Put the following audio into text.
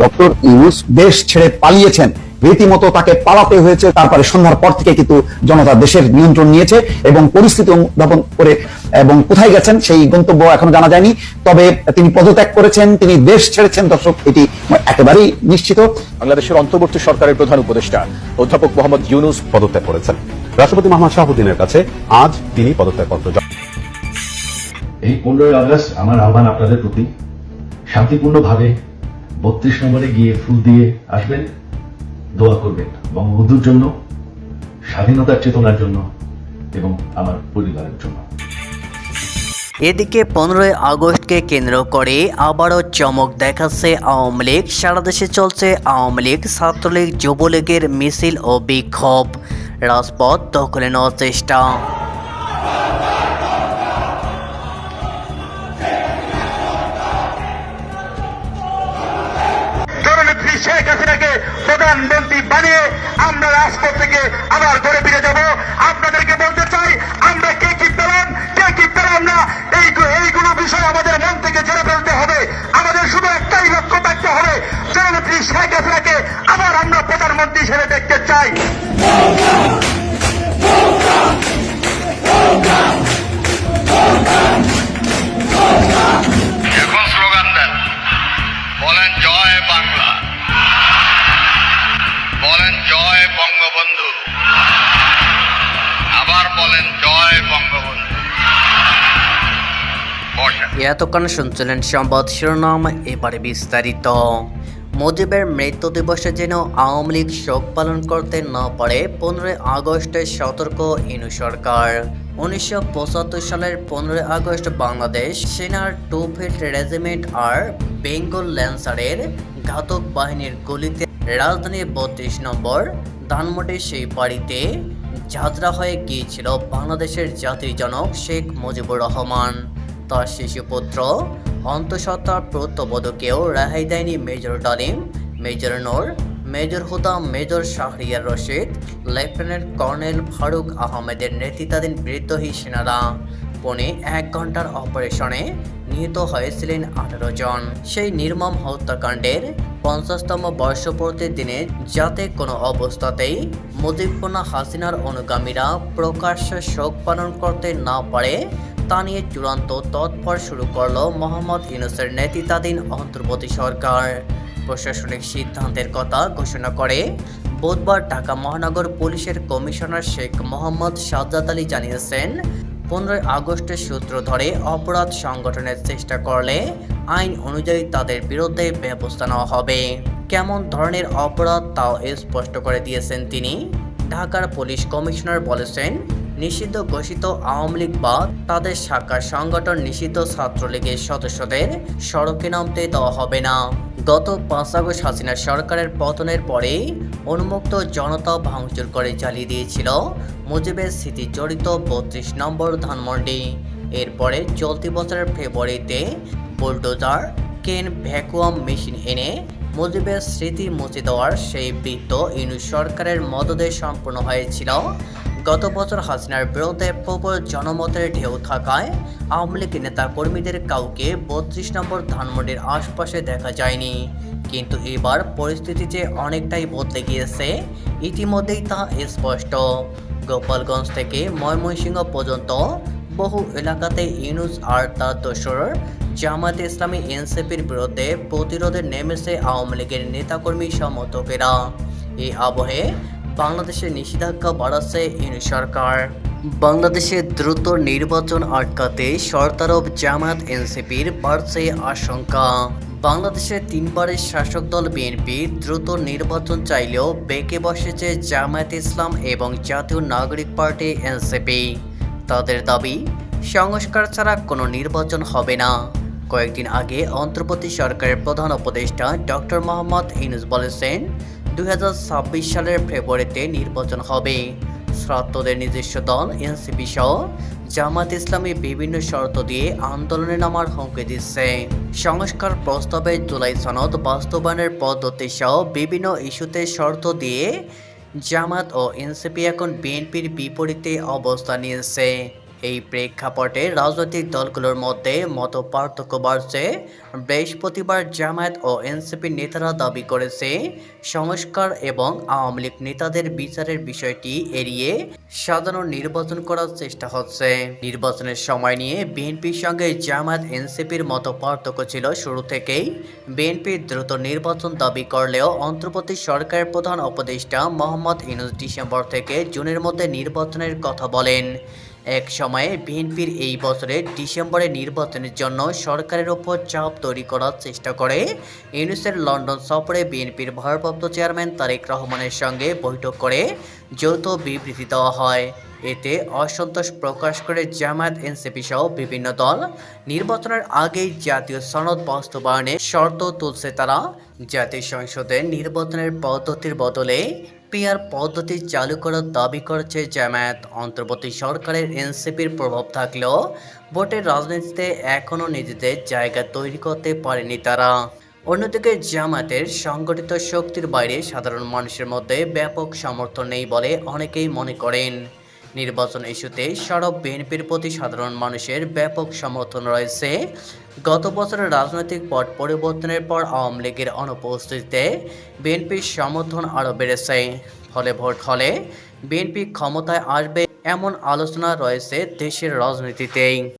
Doctor Yunus দেশ ছেড়ে পালিয়েছেন। রীতিমতো তাকে পালাতে হয়েছে তারপরে সন্ধ্যার পর থেকে কিন্তু জনতা দেশের নিয়ন্ত্রণ নিয়েছে এবং পরিস্থিতি অনুধাবন করে এবং কোথায় গেছেন সেই গন্তব্য এখনও জানা যায়নি। তবে তিনি পদত্যাগ করেছেন তিনি দেশ ছেড়েছেন দর্শক এটি একেবারেই নিশ্চিত। বাংলাদেশের অন্তর্বর্তী সরকারের প্রধান উপদেষ্টা অধ্যাপক মোহাম্মদ ইউনুস পদত্যাগ করেছেন। রাষ্ট্রপতি মোহাম্মদ শাহাবুদ্দিনের কাছে আজ তিনি পদত্যাগপত্র জমা এই পনেরোই আগস্ট আমার আহ্বান আপনাদের প্রতি। শান্তিপূর্ণভাবে বত্রিশ নম্বরে গিয়ে ফুল দিয়ে আসবেন, দোয়া করবেন বঙ্গবন্ধুর জন্য, স্বাধীনতার চেতনার জন্য এবং আমার পরিবারের জন্য। এদিকে পনেরোই আগস্টকে কেন্দ্র করে আবারও চমক দেখাচ্ছে আওয়ামী লীগ। সারা দেশে চলছে আওয়ামী লীগ, ছাত্রলীগ, যুবলীগের মিছিল ও বিক্ষোভ। রাজপথ দখলে নেওয়ার চেষ্টা। জননেত্রী শেখ হাসিনাকে প্রধানমন্ত্রী বানিয়ে আমরা রাজপথ থেকে আবার ঘরে ফিরে যাব। আপনাদেরকে বলতে চাই, আমরা কে কি পেলাম, কে কি পেলাম না, এই এইগুলো বিষয় আমাদের মন থেকে ঝেড়ে ফেলতে হবে। আমাদের শুধু একটাই লক্ষ্য থাকতে হবে, জননেত্রী শেখ হাসিনাকে আবার আমরা প্রধানমন্ত্রী হিসেবে দেখতে চাই। এতক্ষণ শুনছিলেন সংবাদ শিরোনাম, এবারে বিস্তারিত। মুজিবের মৃত্যু দিবসে যেন আওয়ামী লীগ শোক পালন করতে না পারে, পনেরোই আগস্টে সতর্ক ইনু সরকার। উনিশশো পঁচাত্তর সালের পনেরোই আগস্ট বাংলাদেশ সেনার টু ফিল্ড রেজিমেন্ট আর বেঙ্গল ল্যান্সারের ঘাতক বাহিনীর গুলিতে রাজধানীর বত্রিশ নম্বর, ধানমন্ডির সেই বাড়িতে ঝাঁঝরা হয়ে গিয়েছিল বাংলাদেশের জাতির জনক শেখ মুজিবুর রহমান। তার শিশুপুত্র অন্তঃসত্ত্বার প্রত্যবধকেও রেহাই দেয়নি major Dalim, major Noor, major Huda, major Shahriar Rashid, lieutenant colonel Farooq আহমেদের নেতৃত্বাধীন বিদ্রোহী সেনারা। পৌনে এক ঘণ্টার অপারেশনে নিহত হয়েছিলেন আঠারো জন। সেই নির্মম হত্যাকাণ্ডের পঞ্চাশতম বর্ষপূর্তির দিনে যাতে কোনো অবস্থাতেই মুজিবপনা হাসিনার অনুগামীরা প্রকাশ্যে শোক পালন করতে না পারে, তা নিয়ে চূড়ান্ত তৎপর শুরু করল মোহাম্মদ ইউনুসের নেতৃত্বাধীন অন্তর্বর্তী সরকার। প্রশাসনিক সিদ্ধান্তের কথা ঘোষণা করে বুধবার ঢাকা মহানগর পুলিশের কমিশনার শেখ মোহাম্মদ সাজ্জাদ আলী জানিয়েছেন পনেরোই আগস্টের সূত্র ধরে অপরাধ সংগঠনের চেষ্টা করলে আইন অনুযায়ী তাদের বিরুদ্ধে ব্যবস্থা নেওয়া হবে। কেমন ধরনের অপরাধ তাও স্পষ্ট করে দিয়েছেন তিনি? ঢাকার পুলিশ কমিশনার বলেছেন নিষিদ্ধ ঘোষিত আওয়ামী লীগ বা তাদের শাখার সংগঠন নিষিদ্ধ ছাত্রলীগের সদস্যদের সড়কে নামতে দেওয়া হবে না। গত পাঁচ আগস্ট হাসিনা সরকারের পতনের পরে উন্মুক্ত জনতা ভাঙচুর করে চালিয়ে দিয়েছিল মুজিবের স্মৃতি জড়িত বত্রিশ নম্বর ধানমন্ডি। এরপরে চলতি বছরের ফেব্রুয়ারিতে বুলডোজার কেন ভ্যাকুয়াম মেশিন এনে মুজিবের স্মৃতি মুছে দেওয়ার সেই বৃত্ত ইনু সরকারের মদদে সম্পন্ন হয়েছিল। গত বছর হাসিনার বিরুদ্ধে প্রবল জনমতের ঢেউ থাকায় আওয়ামী লীগ নেতা কর্মীদের কাউকে বত্রিশ নম্বর ধানমন্ডির আশপাশে দেখা যায়নি। কিন্তু এবার পরিস্থিতি যে অনেকটাই বদলে গিয়েছে, ইতিমধ্যেই তা স্পষ্ট। গোপালগঞ্জ থেকে ময়মনসিংহ পর্যন্ত বহু এলাকাতে ইউনুস আর তার দোসর জামায়াতে ইসলামী এনসিপির বিরুদ্ধে প্রতিরোধে নেমেছে আওয়ামী লীগের নেতাকর্মী সমর্থকেরা। এই আবহে বাংলাদেশে নিষেধাজ্ঞা বাড়াচ্ছে ইউনি সরকার। বাংলাদেশে দ্রুত নির্বাচন আটকাতে সরতারব জামায়াত এনসিপির বাড়ছে আশঙ্কা। বাংলাদেশের তিনবারের শাসক দল বিএনপি দ্রুত নির্বাচন চাইলেও বেঁকে বসেছে জামায়াত ইসলাম এবং জাতীয় নাগরিক পার্টি এনসিপি। তাদের দাবি, সংস্কার ছাড়া কোনো নির্বাচন হবে না। কয়েকদিন আগে অন্তর্বর্তী সরকারের প্রধান উপদেষ্টা ডক্টর মোহাম্মদ ইউনুস বলেছেন দু হাজার ছাব্বিশ সালের ফেব্রুয়ারিতে নির্বাচন হবে। শ্রাত্তদের নিজস্ব দল এনসিপি সহ জামাত ইসলামী বিভিন্ন শর্ত দিয়ে আন্দোলনে নামার হুমকি দিচ্ছে। সংস্কার প্রস্তাবে জুলাই সনদ বাস্তবায়নের পদ্ধতি সহ বিভিন্ন ইস্যুতে শর্ত দিয়ে জামাত ও এনসিপি এখন বিএনপির বিপরীতে অবস্থান নিয়েছে। এই প্রেক্ষাপটে রাজনৈতিক দলগুলোর মধ্যে মত পার্থক্য বাড়ছে। বৃহস্পতিবার জামায়াত ও এনসিপি নেতারা দাবি করেছে, সংস্কার এবং আওয়ামী লীগ নেতাদের বিচারের বিষয়টি এড়িয়ে সাধারণ নির্বাচন করার চেষ্টা হচ্ছে। নির্বাচনের সময় নিয়ে বিএনপির সঙ্গে জামায়াত এনসিপির মতো পার্থক্য ছিল শুরু থেকেই। বিএনপি দ্রুত নির্বাচন দাবি করলেও অন্তর্বর্তী সরকারের প্রধান উপদেষ্টা মোহাম্মদ ইনুস ডিসেম্বর থেকে জুনের মধ্যে নির্বাচনের কথা বলেন। এক সময়ে বিএনপির এই বছরের ডিসেম্বরে নির্বাচনের জন্য সরকারের ওপর চাপ তৈরি করার চেষ্টা করে। ইউনুসের লন্ডন সফরে বিএনপির ভারপ্রাপ্ত চেয়ারম্যান তারেক রহমানের সঙ্গে বৈঠক করে যৌথ বিবৃতি দেওয়া হয়। এতে অসন্তোষ প্রকাশ করে জামায়াত, এনসিপি সহ বিভিন্ন দল নির্বাচনের আগেই জাতীয় সনদ বাস্তবায়নে শর্ত তুলছে তারা। জাতীয় সংসদে নির্বাচনের পদ্ধতির বদলে পিআর পদ্ধতি চালু করার দাবি করেছে জামায়াত। অন্তর্বর্তী সরকারের এনসিপির প্রভাব থাকলেও ভোটের রাজনীতিতে এখনও নিজেদের জায়গা তৈরি করতে পারেনি তারা। অন্যদিকে জামায়াতের সংগঠিত শক্তির বাইরে সাধারণ মানুষের মধ্যে ব্যাপক সমর্থন নেই বলে অনেকেই মনে করেন। নির্বাচন ইস্যুতে সরব বিএনপির প্রতি সাধারণ মানুষের ব্যাপক সমর্থন রয়েছে। গত বছরের রাজনৈতিক পট পরিবর্তনের পর আওয়ামী লীগের অনুপস্থিতিতে বিএনপির সমর্থন আরও বেড়েছে। ফলে ভোট হলে বিএনপি ক্ষমতায় আসবে এমন আলোচনা রয়েছে দেশের রাজনীতিতেই।